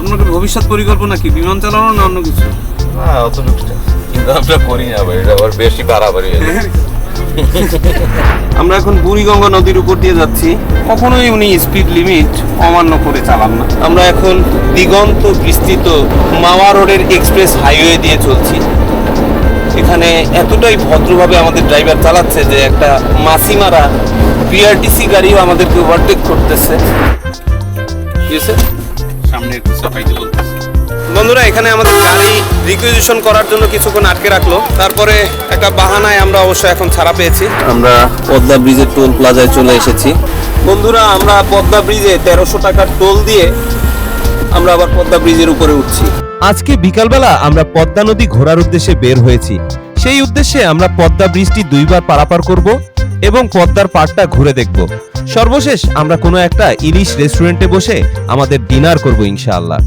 আপনার ভবিষ্যৎ পরিকল্পনা কি? বিমান চালানো না অন্য কিছু? না অতটুকু কিন্তু আমরা করি না ভাই এটা আবার বেশি বাড়াবাড়ি হয়ে। আমরা এখন বুড়িগঙ্গা নদীর উপর দিয়ে যাচ্ছি। কখনোই উনি স্পিড লিমিট অমান্য করে চালান না। আমরা এখন দিগন্ত বিস্তৃত মাওয়া রোডের এক্সপ্রেস হাইওয়ে দিয়ে চলছি। এখানে এতটাই ভদ্রভাবে আমাদের ড্রাইভার চালাচ্ছে যে একটা মাসিমারা বিআরটিসি গাড়িও আমাদেরকে ওভারটেক করতেছে। ঠিক আছে সামনে একটু সাফাইতে বলতেছে। বন্ধুরা এখানে আমাদের গাড়ি রিকুইজিশন করার জন্য কিছুক্ষণ আটকে রাখল। তারপরে একটা বাহানায় আমরা অবশ্য এখন ছাড়া পেয়েছি। আমরা পদ্মা ব্রিজের টোল প্লাজায় চলে এসেছি। বন্ধুরা আমরা পদ্মা ব্রিজে তেরোশো টাকার টোল দিয়ে আমরা আবার পদ্মা ব্রিজের উপরে উঠছি। আজকে বিকালবেলা আমরা পদ্মা নদী ঘোরার উদ্দেশ্যে বের হয়েছি। সেই উদ্দেশ্যে আমরা পদ্মা ব্রিজটি দুইবার পারাপার করব এবং পদ্মার পাড়টা ঘুরে দেখব। সর্বশেষ আমরা কোনো একটা ইলিশ রেস্টুরেন্টে বসে আমাদের ডিনার করব ইনশাআল্লাহ।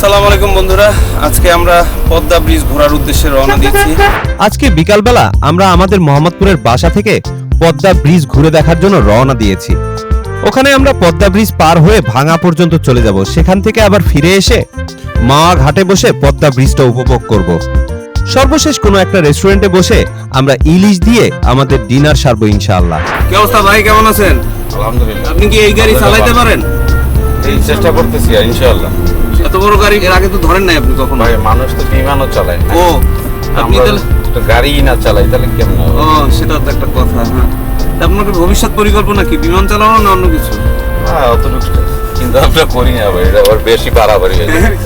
সালাম আলাইকুম বন্ধুরা আজকে আমরা পদ্মা ব্রিজ ঘোরার উদ্দেশ্যে রওনা দিচ্ছি। আজকে বিকালবেলা আমরা আমাদের মোহাম্মদপুরের বাসা থেকে পদ্মা ব্রিজ ঘুরে দেখার জন্য রওনা দিয়েছি। ওখানে আমরা পদ্মা ব্রিজ পার হয়ে ভাঙা পর্যন্ত চলে যাব। সেখান থেকে আবার ফিরে এসে মাওয়া ঘাটে বসে পদ্মা ব্রিজটা উপভোগ করব। সর্বশেষ কোনো একটা রেস্টুরেন্টে বসে আমরা ইলিশ দিয়ে আমাদের ডিনার সারবো ইনশাআল্লাহ। কি অবস্থা ভাই? কেমন আছেন? আলহামদুলিল্লাহ। আপনি কি এই গাড়ি চালাইতে পারেন? এই চেষ্টা করতেছি ইনশাআল্লাহ। এত বড় গাড়ি এর আগে তো ধরেন নাই আপনি কখনো। ভাই মানুষ তো বিমানও চালায় ও আপনি তাহলে তো গাড়ি না চালাই তাহলে কেমন ও সেটা তো একটা কথা হ্যাঁ। আপনার ভবিষ্যৎ পরিকল্পনা কি? বিমান চালানো না অন্য কিছু? না অতটুকু কিন্তু আমরা করি না ভাই এটা আবার বেশি বাড়াবাড়ি হয়ে যায়।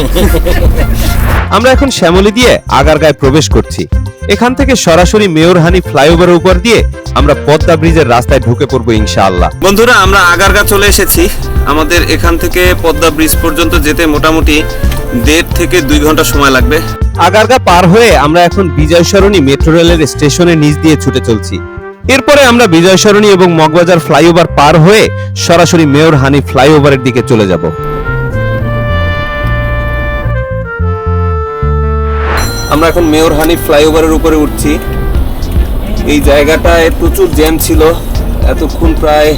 আমরা এখন শ্যামলী দিয়ে আগারগাঁয় প্রবেশ করছি। এখান থেকে সরাসরি মেয়রহানি ফ্লাইওভারের উপর দিয়ে আমরা পদ্মা ব্রিজের রাস্তায় ঢুকে পড়ব ইনশাআল্লাহ। বন্ধুরা আমরা আগারগা চলে এসেছি। আমাদের এখান থেকে পদ্মা ব্রিজ পর্যন্ত যেতে মোটামুটি দেড় থেকে দুই ঘণ্টা সময় লাগবে। আগারগা পার হয়ে আমরা এখন বিজয় সরণি মেট্রো রেলের স্টেশনের নিচ দিয়ে ছুটে চলছি। এরপরে আমরা বিজয় সরণি এবং মগবাজার ফ্লাইওভার পার হয়ে সরাসরি মেয়র হানি ফ্লাইওভারের দিকে চলে যাব। আমরা এখন মেয়র হানি ফ্লাইওভারের উপরে উঠছি। এই জায়গাটায় প্রচুর জ্যাম ছিল। এতক্ষণ প্রায়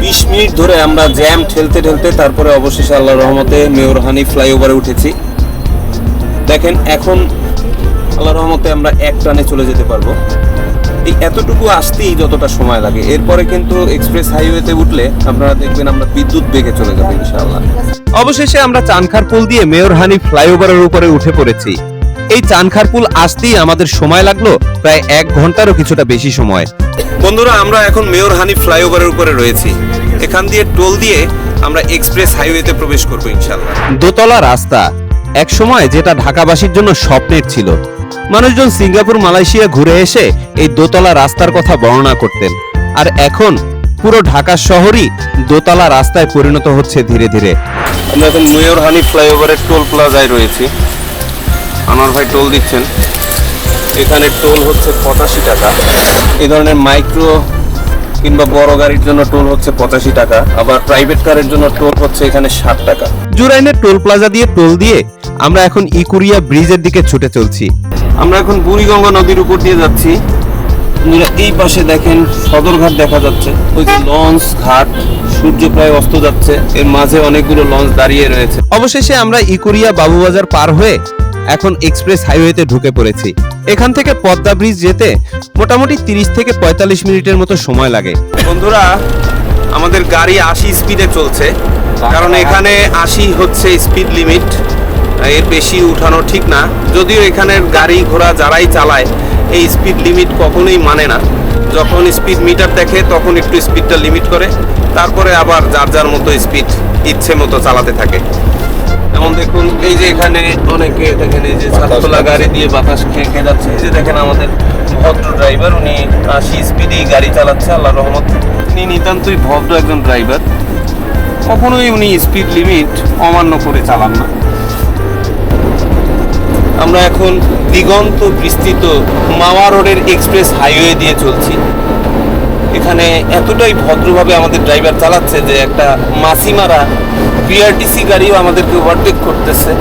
বিশ মিনিট ধরে আমরা জ্যাম ঠেলতে ঠেলতে তারপরে অবশেষে আল্লাহ রহমতে মেয়র হানি ফ্লাইওভারে উঠেছি। দেখেন, এখন আল্লাহ রহমতে আমরা এক টানে চলে যেতে পারব। এই এতটুকু আসতেই যতটা সময় লাগে। এরপরে কিন্তু এক্সপ্রেস হাইওয়েতে উঠলে আপনারা দেখবেন আমরা বিদ্যুৎ বেগে চলে যাব ইনশাআল্লাহ। অবশেষে আমরা চানখার পুল দিয়ে মেয়র হানি ফ্লাইওভারের উপরে উঠে পড়েছি। এই চানখার পুল আসতেই আমাদের সময় লাগল, প্রায় এক ঘন্টারও কিছুটা বেশি সময়। বন্ধুরা, আমরা এখন মেয়র হানি ফ্লাইওভারের উপরে রয়েছি। এখান দিয়ে টোল দিয়ে আমরা এক্সপ্রেস হাইওয়েতে প্রবেশ করব ইনশাআল্লাহ। দোতলা রাস্তা। এক সময় যেটা ঢাকাবাসীর জন্য স্বপ্নের ছিল। মানুষজন সিঙ্গাপুর মালয়েশিয়া ঘুরে এসে এই দোতলা রাস্তার কথা বর্ণনা করতেন। আর এখন পুরো ঢাকা শহরই দোতলা রাস্তায় পরিণত হচ্ছে ধীরে ধীরে। আমরা এখন মেয়র হানি ফ্লাইওভারের টোল প্লাজায় রয়েছি। আনোয়ার ভাই টোল দিচ্ছেন। এখানে টোল হচ্ছে পঁচাশি টাকা। এই ধরনের মাইক্রো কিংবা বড় গাড়ির জন্য টোল হচ্ছে পঁচাশি টাকা। আবার প্রাইভেট কারের জন্য টোল হচ্ছে এখানে ষাট টাকা। জুরাইনের টোল প্লাজা দিয়ে টোল দিয়ে আমরা এখন ইকুরিয়া ব্রিজের দিকে ছুটে চলছি। আমরা এখন বুড়িগঙ্গা নদীর উপর দিয়ে যাচ্ছি। আপনারা এই পাশে দেখেন সদরঘাট দেখা যাচ্ছে। ওই যে লঞ্চ ঘাট সূর্য প্রায় অস্ত যাচ্ছে। এর মাঝে অনেকগুলো লঞ্চ দাঁড়িয়ে রয়েছে। অবশেষে আমরা ইকুরিয়া বাবুবাজার পার হয়ে এখন এক্সপ্রেস হাইওয়েতে ঢুকে পড়েছি। এখান থেকে পদ্মা ব্রিজ যেতে মোটামুটি তিরিশ থেকে পঁয়তাল্লিশ মিনিটের মতো সময় লাগে। বন্ধুরা আমাদের গাড়ি আশি স্পিডে চলছে। কারণ এখানে আশি হচ্ছে স্পিড লিমিট এর বেশি উঠানো ঠিক না। যদিও এখানের গাড়ি ঘোড়া যারাই চালায় এই স্পিড লিমিট কখনোই মানে না। যখন স্পিড মিটার দেখে তখন একটু স্পিডটা লিমিট করে। তারপরে আবার যার যার মতো স্পিড ইচ্ছে মতো চালাতে থাকে। যেমন দেখুন এই যে এখানে অনেকে দেখেন এই যে ছাদখোলা গাড়ি দিয়ে বাতাস খেয়ে খেয়ে যাচ্ছে। এই যে দেখেন আমাদের ভদ্র ড্রাইভার উনি আশি স্পিডেই গাড়ি চালাচ্ছে আল্লাহ রহমত। উনি নিতান্তই ভদ্র একজন ড্রাইভার কখনোই উনি স্পিড লিমিট অমান্য করে চালান না। আমরা এখন দিগন্ত বিস্তৃত মাওয়া রোডের এক্সপ্রেস হাইওয়ে দিয়ে চলছি। এখানে এতটাই ভদ্রভাবে আমাদের ড্রাইভার চালাচ্ছে যে একটা মাসিমারা বিআরটিসি গাড়িও আমাদেরকে ওভারটেক করতেছে।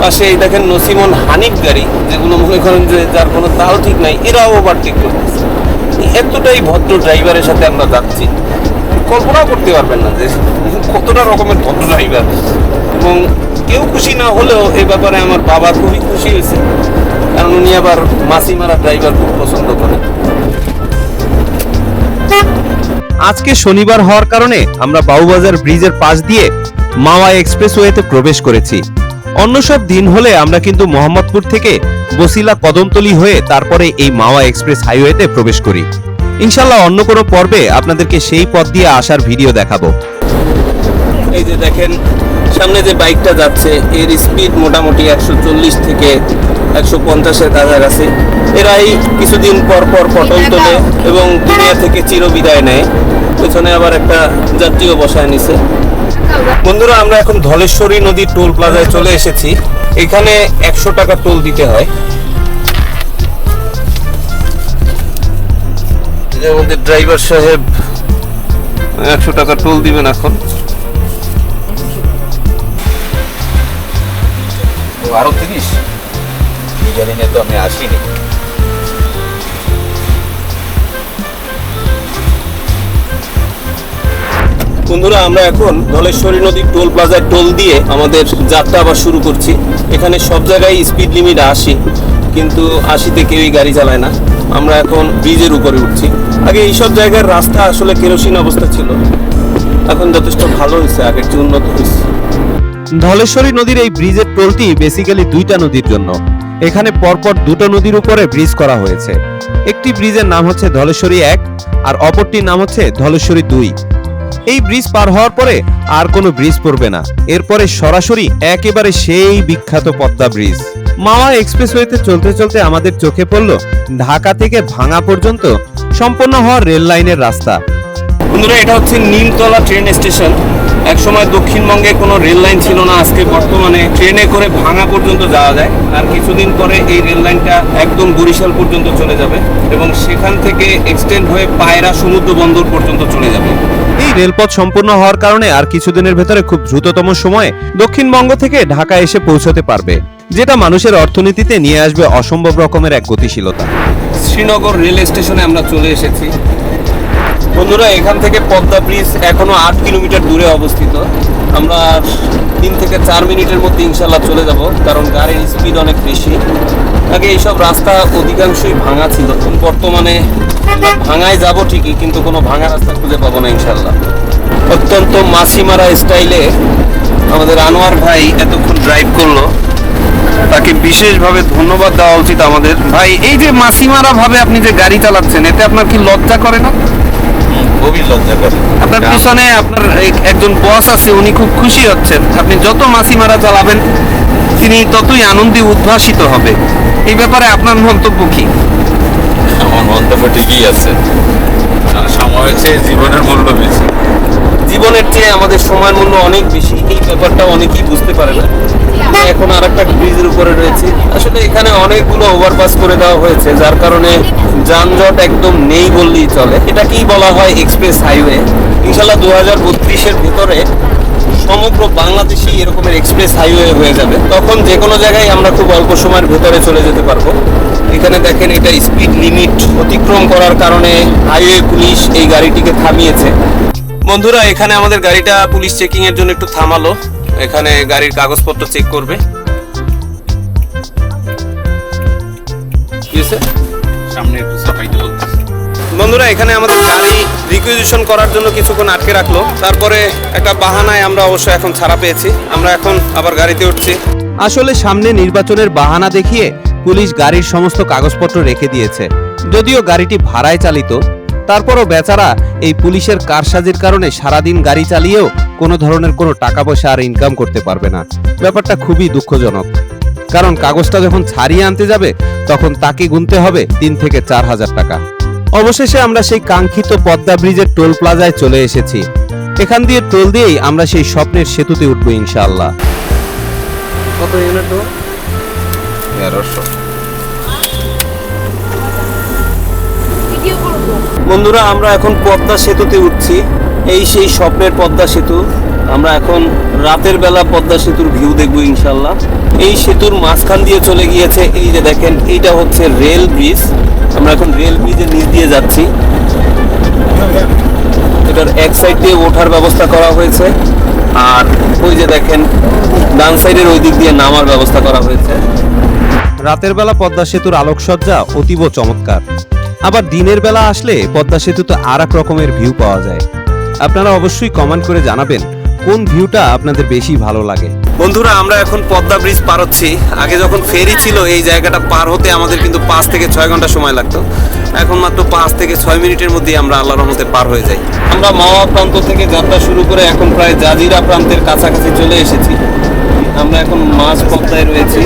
পাশে এই দেখেন নসিমন হানিফ গাড়ি, যেগুলো মনে করেন যে যার কোনো তাল ঠিক নাই, এরাও ওভারটেক করতেছে। এতটাই ভদ্র ড্রাইভারের সাথে আমরা যাচ্ছি। কল্পনাও করতে পারবেন না যে কতটা রকমের ভদ্র ড্রাইভার। এবং কেউ খুশি না হলেও এই ব্যাপারে আমার বাবা খুবই খুশি হয়েছে। কারণ উনি আবার মাসি মারা ড্রাইভার খুব পছন্দ করে আজকে শনিবার হওয়ার কারণে আমরা বাউবাজার ব্রিজের পাশ দিয়ে মাওয়া এক্সপ্রেসওয়েতে প্রবেশ করেছি। অন্য সব দিন হলে আমরা কিন্তু মোহাম্মদপুর থেকে বসিলা কদমতলি হয়ে তারপরে এই মাওয়া এক্সপ্রেস হাইওয়েতে প্রবেশ করি। ইনশাল্লাহ অন্য কোনো পর্বে আপনাদেরকে সেই পথ দিয়ে আসার ভিডিও দেখাবো। এই যে দেখেন সামনে যে বাইকটা যাচ্ছে, এর স্পিড মোটামুটি একশো চল্লিশ থেকে একশো পঞ্চাশের কাছাকাছি। এরাই কিছুদিন পর পর পটল তোলে এবং দুনিয়া থেকে চিরবিদায় নেয়। পেছনে আবার একটা যাত্রীও বসায় নিছে। বন্ধুরা, আমরা এখন ধলেশ্বরী নদীর টোল প্লাজায় চলে এসেছি। এখানে একশো টাকা টোল দিতে হয়। ড্রাইভার সাহেব একশো টাকা টোল দিবেন এখন। তো আরও তিরিশ? নিয়ে তো আমি আসিনি। বন্ধুরা, আমরা এখন ধলেশ্বরী নদীর টোল প্লাজায় টোল দিয়ে আমাদের যাত্রা আবার শুরু করছি। এখানে সব জায়গায় স্পিড লিমিট আশি, কিন্তু আশিতে কেউই গাড়ি চালায় না। আমরা এখন ব্রিজের উপরে উঠছি। আগে এইসব জায়গার রাস্তা আসলে কেরোসিন অবস্থা ছিল। এখন যথেষ্ট ভালো হয়েছে, আগের চেয়ে উন্নত হয়েছে। ধলেশ্বরী নদীর এই ব্রিজের টোলটি বেসিক্যালি দুইটা নদীর জন্য। এখানে পরপর দুটো নদীর উপরে ব্রিজ করা হয়েছে। একটি ব্রিজের নাম হচ্ছে ধলেশ্বরী এক, আর অপরটির নাম হচ্ছে ধলেশ্বরী দুই। এই ব্রিজ পার হওয়ার পরে আর কোনো ব্রিজ পড়বে না। এরপরে সরাসরি একেবারে সেই বিখ্যাত পদ্মা ব্রিজ। মাওয়া এক্সপ্রেসওয়েতে চলতে চলতে আমাদের চোখে পড়ল ঢাকা থেকে ভাঙা পর্যন্ত সম্পন্ন হওয়া রেল লাইনের রাস্তা। বন্ধুরা, এটা হচ্ছে নিমতলা ট্রেন স্টেশন একসময় দক্ষিণবঙ্গে কোনো রেল লাইন ছিল না আজকে বর্তমানে ট্রেনে করে ভাঙা পর্যন্ত যাওয়া যায়। আর কিছুদিন পরে এই রেল লাইনটা একদম বরিশাল পর্যন্ত চলে যাবে এবং সেখান থেকে এক্সটেন্ড হয়ে পায়রা সমুদ্র বন্দর পর্যন্ত চলে যাবে। এই রেলপথ সম্পূর্ণ হওয়ার কারণে আর কিছুদিনের ভেতরে খুব দ্রুততম সময়ে দক্ষিণবঙ্গ থেকে ঢাকা এসে পৌঁছতে পারবে যেটা মানুষের অর্থনীতিতে নিয়ে আসবে অসম্ভব রকমের এক গতিশীলতা। শ্রীনগর রেল স্টেশনে আমরা চলে এসেছি। বন্ধুরা, এখান থেকে পদ্মা ব্রিজ এখনও আট কিলোমিটার দূরে অবস্থিত। আমরা তিন থেকে চার মিনিটের মধ্যে ইনশাল্লাহ চলে যাব, কারণ গাড়ির স্পিড অনেক বেশি। আগে এইসব রাস্তা অধিকাংশই ভাঙা ছিল। বর্তমানে ভাঙায় যাব ঠিকই, কিন্তু কোনো ভাঙা রাস্তা খুঁজে পাবো না ইনশাল্লাহ অত্যন্ত মাসিমারা স্টাইলে আমাদের আনোয়ার ভাই এতক্ষণ ড্রাইভ করল। তাকে বিশেষভাবে ধন্যবাদ দেওয়া উচিত আমাদের। ভাই, এই যে মাসিমারা ভাবে আপনি যে গাড়ি চালাচ্ছেন, এতে আপনার কি লজ্জা করে না? খুবই লজ্জা করে। আপনার পিছনে আপনার এক- একজন বস আছে উনি খুব খুশি হচ্ছেন। আপনি যত মাসিমারা চালাবেন তিনি ততই আনন্দে উদ্ভাসিত হবে। এই ব্যাপারে আপনার মন্তব্য কি? আমার মন্তব্য ঠিকই আছে। সময় হচ্ছে জীবনের মূল্য বেশি জীবনের চেয়ে আমাদের সময়ের মূল্য অনেক বেশি। এই ব্যাপারটা অনেকেই বুঝতে পারে না। এখন আর একটা ব্রিজের উপরে রয়েছে। আসলে এখানে অনেকগুলো ওভারপাস করে দেওয়া হয়েছে, যার কারণে যানজট একদম নেই বললেই চলে। এটাকেই বলা হয় এক্সপ্রেস হাইওয়ে ইনশাল্লাহ দু হাজার বত্রিশের ভিতরে সমগ্র বাংলাদেশেই এরকমের এক্সপ্রেস হাইওয়ে হয়ে যাবে। তখন যে কোনো জায়গায় আমরা খুব অল্প সময়ের ভেতরে চলে যেতে পারব। এখানে দেখেন এটা স্পিড লিমিট অতিক্রম করার কারণে হাইওয়ে পুলিশ এই গাড়িটিকে থামিয়েছে। বন্ধুরা এখানে আমাদের গাড়িটা পুলিশ চেকিং এর জন্য একটু থামালো। এখানে গাড়ির কাগজপত্র চেক করবে। সামনে একটু সাফাইতে বন্ধুরা এখানে আমাদের গাড়ি রিকুইজিশন করার জন্য কিছুক্ষণ আটকে রাখল। তারপরে একটা বাহানায় আমরা অবশ্য এখন ছাড়া পেয়েছি। আমরা এখন আবার গাড়িতে উঠছি। আসলে সামনে নির্বাচনের বাহানা দেখিয়ে পুলিশ গাড়ির সমস্ত কাগজপত্র রেখে দিয়েছে। যদিও গাড়িটি ভাড়ায় চালিত তারপরও বেচারা এই পুলিশের কারসাজির কারণে সারাদিন গাড়ি চালিয়েও কোনো ধরনের কোনো টাকা পয়সা আর ইনকাম করতে পারবে না। ব্যাপারটা খুবই দুঃখজনক। কারণ কাগজটা যখন ছাড়িয়ে আনতে যাবে তখন তাকে গুনতে হবে তিন থেকে চার হাজার টাকা। অবশেষে আমরা সেই কাঙ্ক্ষিত পদ্মা ব্রিজের টোল প্লাজায় চলে এসেছি। এখান দিয়ে টোল দিয়েই আমরা সেই স্বপ্নের সেতুতে উঠবো ইনশাআল্লাহ। কত ইউনিট তেরোশো বন্ধুরা, আমরা এখন পদ্মা সেতুতে উঠছি। এই সেই স্বপ্নের পদ্মা সেতু। আমরা এখন রাতের বেলা পদ্মা সেতুর ভিউ দেখব ইনশাল্লাহ এই সেতুর মাঝখান দিয়ে চলে গিয়েছে এই যে দেখেন, এইটা হচ্ছে রেল ব্রিজ। আমরা এখন রেল ব্রিজের নিচ দিয়ে যাচ্ছি। এটার এক সাইড দিয়ে ওঠার ব্যবস্থা করা হয়েছে। আর ওই যে দেখেন, ডান সাইডের ওই দিক দিয়ে নামার ব্যবস্থা করা হয়েছে। রাতের বেলা পদ্মা সেতুর আলোকসজ্জা অতীব চমৎকার। আবার দিনের বেলা আসলে পদ্মা সেতুতে আর এক রকমের ভিউ পাওয়া যায়। আপনারা অবশ্যই কমেন্ট করে জানাবেন কোন ভিউটা আপনাদের বেশি ভালো লাগে। বন্ধুরা আমরা এখন পদ্মা ব্রিজ পার হচ্ছি। আগে যখন ফেরি ছিল এই জায়গাটা পার হতে আমাদের কিন্তু পাঁচ থেকে ছয় ঘণ্টা সময় লাগতো। এখন মাত্র পাঁচ থেকে ছয় মিনিটের মধ্যেই আমরা আল্লাহর রহমতে পার হয়ে যাই। আমরা মাওয়া প্রান্ত থেকে যাত্রা শুরু করে এখন প্রায় জাজিরা প্রান্তের কাছাকাছি চলে এসেছি। আমরা এখন মাঝ পদ্মায় রয়েছি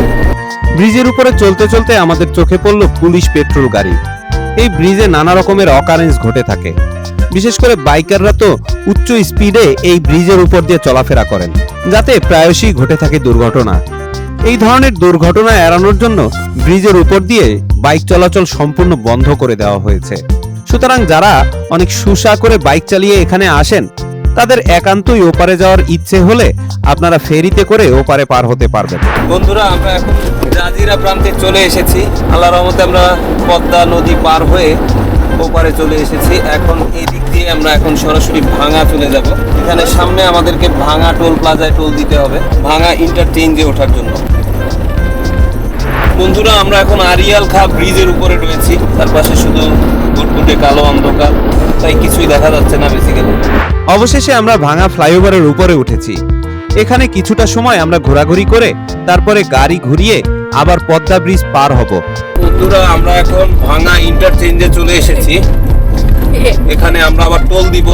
ব্রিজের উপরে চলতে চলতে আমাদের চোখে পড়ল পুলিশ পেট্রোল গাড়ি। এই ব্রিজে নানা রকমের অকারেন্স ঘটে থাকে। বিশেষ করে বাইকাররা তো উচ্চ স্পিডে এই ব্রিজের উপর দিয়ে চলাফেরা করেন, যাতে প্রায়শই ঘটে থাকে দুর্ঘটনা। এই ধরনের দুর্ঘটনা এড়ানোর জন্য ব্রিজের উপর দিয়ে বাইক চলাচল সম্পূর্ণ বন্ধ করে দেওয়া হয়েছে। সুতরাং যারা অনেক সুসা করে বাইক চালিয়ে এখানে আসেন, তাদের একান্তই ওপারে যাওয়ার ইচ্ছে হলে আপনারা ফেরিতে করে ওপারে পার হতে পারবেন। বন্ধুরা, আমরা এখন জাজিরা প্রান্তে চলে এসেছি। আল্লাহর রহমতে আমরা পদ্মা নদী পার হয়ে ওপারে চলে এসেছি। এখন এই দিক দিয়ে আমরা এখন সরাসরি ভাঙা চলে যাব। এখানে সামনে আমাদেরকে ভাঙা টোল প্লাজায় টোল দিতে হবে। ভাঙা ইন্টারচেঞ্জে ওঠার জন্য। বন্ধুরা, আমরা এখন আরিয়াল খা ব্রিজের উপরে রয়েছি। তার পাশে শুধু গুটগুটে কালো অন্ধকার, তাই কিছুই দেখা যাচ্ছে না বেসিক্যালি অবশেষে আমরা ভাঙা ফ্লাইওভারের উপরে উঠেছি। এখানে কিছুটা সময় আমরা ঘোরাঘুরি করে, তারপরে গাড়ি ঘুরিয়ে আবার পদ্মা ব্রিজ পার হব। বন্ধুরা, আমরা এখন ভাঙা ইন্টারচেঞ্জে চলে এসেছি। এখানে আমরা আবার টোল দিব।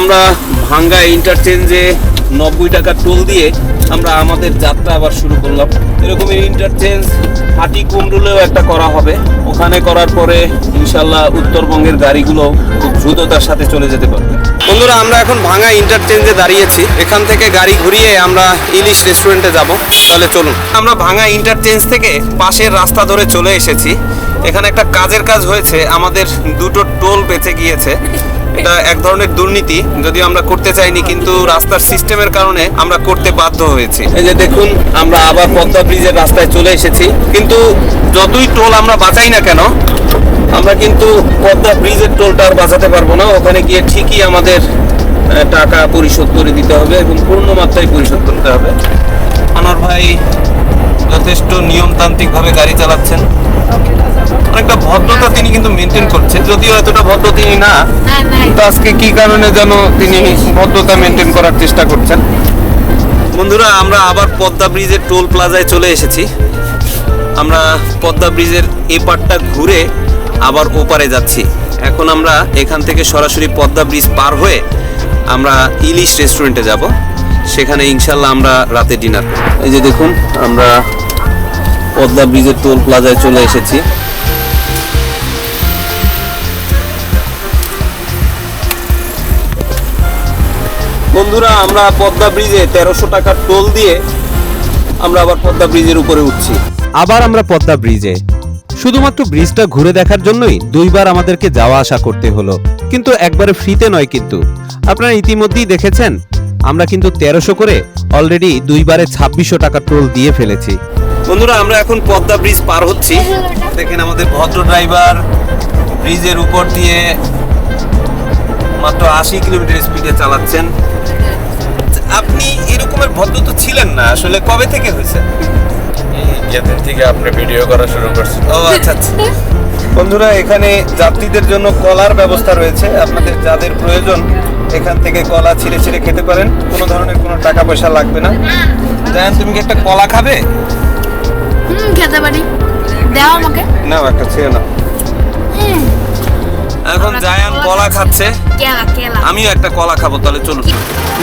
আমরা ভাঙ্গা ইন্টারচেঞ্জে নব্বই টাকা টোল দিয়ে আমরা আমাদের যাত্রা আবার শুরু করলাম। এরকমের ইন্টারচেঞ্জ হাটি একটা করা হবে। ওখানে করার পরে ইনশাল্লাহ উত্তরবঙ্গের গাড়িগুলো খুব দ্রুততার সাথে চলে যেতে পারবে। বন্ধুরা, আমরা এখন ভাঙা ইন্টারচেঞ্জে দাঁড়িয়েছি। এখান থেকে গাড়ি ঘুরিয়ে আমরা ইলিশ রেস্টুরেন্টে যাব। তাহলে চলুন। আমরা ভাঙা ইন্টারচেঞ্জ থেকে পাশের রাস্তা ধরে চলে এসেছি। এখানে একটা কাজের কাজ হয়েছে। আমাদের দুটো টোল বেঁচে গিয়েছে। এটা এক ধরনের দুর্নীতি যদিও আমরা করতে চাইনি কিন্তু রাস্তার সিস্টেমের কারণে আমরা করতে বাধ্য হয়েছি। এই যে দেখুন আমরা আবার পদ্মা ব্রিজের রাস্তায় চলে এসেছি। কিন্তু যতই টোল আমরা বাঁচাই না কেন আমরা কিন্তু পদ্মা ব্রিজের টোলটা আর বাঁচাতে পারব না। ওখানে গিয়ে ঠিকই আমাদের টাকা পরিশোধ করে দিতে হবে এবং পূর্ণ মাত্রায় পরিশোধ করতে হবে। আনোয়ার ভাই যথেষ্ট নিয়মতান্ত্রিকভাবে গাড়ি চালাচ্ছেন। অনেকটা ভদ্রতা তিনি কিন্তু মেনটেন করছেন। যদিও এতটা ভদ্র তিনি না কিন্তু আজকে কি কারণে যেন তিনি ভদ্রতা মেনটেন করার চেষ্টা করছেন? বন্ধুরা আমরা আবার পদ্মা ব্রিজের টোল প্লাজায় চলে এসেছি। আমরা পদ্মা ব্রিজের এ পারটা ঘুরে আবার ওপারে যাচ্ছি। এখন আমরা এখান থেকে সরাসরি পদ্মা ব্রিজ পার হয়ে আমরা ইলিশ রেস্টুরেন্টে যাব। সেখানে ইনশাল্লাহ আমরা রাতে ডিনার এই যে দেখুন আমরা পদ্মা ব্রিজের টোল প্লাজায় চলে এসেছি। বন্ধুরা আমরা পদ্মা ব্রিজে তেরোশো টাকার টোল দিয়ে আমরা আবার পদ্মা ব্রিজের উপরে উঠছি। আবার আমরা পদ্মা ব্রিজে। শুধুমাত্র ব্রিজটা ঘুরে দেখার জন্যই দুইবার আমাদেরকে যাওয়া আসা করতে হলো। কিন্তু একবারে ফ্রিতে নয় কিন্তু। আপনারা ইতিমধ্যেই দেখেছেন আমরা কিন্তু তেরোশো করে অলরেডি দুইবারে ছাব্বিশশো টাকা টোল দিয়ে ফেলেছি। বন্ধুরা আমরা এখন পদ্মা ব্রিজ পার হচ্ছি। দেখেন আমাদের ভদ্র ড্রাইভার ব্রিজের উপর দিয়ে মাত্র আশি কিলোমিটার স্পিডে চালাচ্ছেন। আপনি এরকমের ভদ্র তো ছিলেন না। আসলে কবে থেকে হয়েছে? যেদিন থেকে আপনি ভিডিও করা শুরু করছেন ও আচ্ছা আচ্ছা। বন্ধুরা এখানে যাত্রীদের জন্য কলার ব্যবস্থা রয়েছে। আপনাদের যাদের প্রয়োজন এখান থেকে কলা ছিঁড়ে ছিঁড়ে খেতে পারেন। কোনো ধরনের কোনো টাকা পয়সা লাগবে না। জায়ান তুমি কি একটা কলা খাবে? হুম খেতে পারি। দাও আমাকে। নাও একটা ছেড়ে নাও। এখন জায়ান কলা খাচ্ছে। কেলা কেলা। আমিও একটা কলা খাব তাহলে চলুন।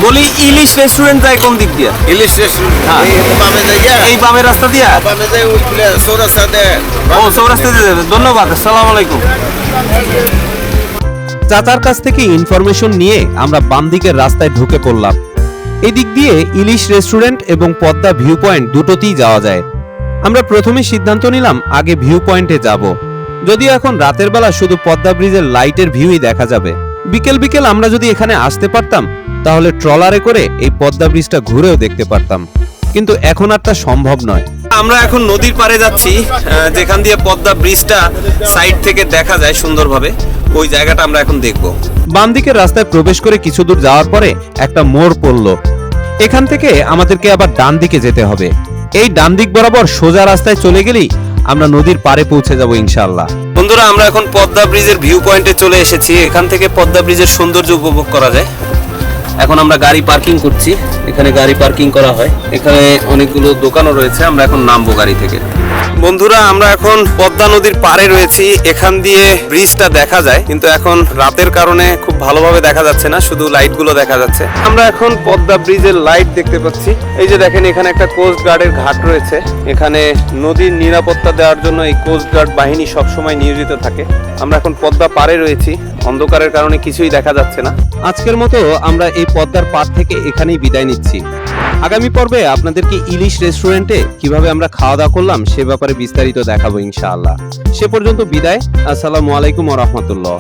বলি ইলিশ রেস্টুরেন্ট যায় কোন দিক দিয়ে? ইলিশ রেস্টুরেন্ট হ্যাঁ। এই বামে যাইয়া এই বামের রাস্তা দিয়া? বামে দেয় ও সৌরাস্তা দিয়ে যাবে। ধন্যবাদ আসসালামু আলাইকুম। চাচার কাছ থেকে ইনফরমেশন নিয়ে আমরা বাম দিকের রাস্তায় ঢুকে পড়লাম। এদিক দিয়ে ইলিশ রেস্টুরেন্ট এবং পদ্মা ভিউ পয়েন্ট দুটোতেই যাওয়া যায়। আমরা প্রথমে সিদ্ধান্ত নিলাম আগে ভিউ পয়েন্টে যাব। যদিও এখন রাতের বেলা শুধু পদ্মা ব্রিজের লাইটের ভিউই দেখা যাবে। বিকেল বিকেল আমরা যদি এখানে আসতে পারতাম, তাহলে ট্রলারে করে এই পদ্মা ব্রিজটা ঘুরেও দেখতে পারতাম। কিন্তু এখন আর তা সম্ভব নয়। আমরা এখন নদীর পাড়ে যাচ্ছি যেখান দিয়ে পদ্মা ব্রিজটা সাইড থেকে দেখা যায় সুন্দরভাবে। ওই জায়গাটা আমরা এখন দেখব। বাম দিকের রাস্তায় প্রবেশ করে কিছু দূর যাওয়ার পরে একটা মোড় পড়ল। এখান থেকে আমাদেরকে আবার ডান দিকে যেতে হবে। এই ডান দিক বরাবর সোজা রাস্তায় চলে গেলেই আমরা নদীর পাড়ে পৌঁছে যাব ইনশাআল্লাহ। বন্ধুরা, আমরা এখন পদ্মা ব্রিজের ভিউ পয়েন্টে চলে এসেছি। এখান থেকে পদ্মা ব্রিজের সৌন্দর্য উপভোগ করা যায়। এখন আমরা গাড়ি পার্কিং করছি। এখানে গাড়ি পার্কিং করা হয়। এখানে অনেকগুলো দোকানও রয়েছে। আমরা এখন নামবো গাড়ি থেকে। বন্ধুরা, আমরা এখন পদ্মা নদীর পাড়ে রয়েছি। এখান দিয়ে ব্রিজটা দেখা যায়। কিন্তু এখন রাতের কারণে ভালোভাবে দেখা যাচ্ছে না, শুধু লাইটগুলো দেখা যাচ্ছে। আমরা এখন পদ্মা ব্রিজের লাইট দেখতে পাচ্ছি। এই যে দেখেন, এখানে একটা কোস্ট গার্ডের ঘাট রয়েছে। এখানে নদীর নিরাপত্তা দেওয়ার জন্য এই কোস্ট গার্ড বাহিনী সবসময় নিয়োজিত থাকে। আমরা এখন পদ্মা পাড়ে রয়েছি। অন্ধকারের কারণে কিছুই দেখা যাচ্ছে না। আজকের মতো আমরা এই পদ্মার পাড় থেকে এখানেই বিদায় নিচ্ছি। আগামী পর্বে আপনাদেরকে ইলিশ রেস্টুরেন্টে কীভাবে আমরা খাওয়া দাওয়া করলাম, সে ব্যাপারে বিস্তারিত দেখাবো ইনশাআল্লাহ। সে পর্যন্ত বিদায়। আসসালামু আলাইকুম ওয়া রাহমাতুল্লাহ।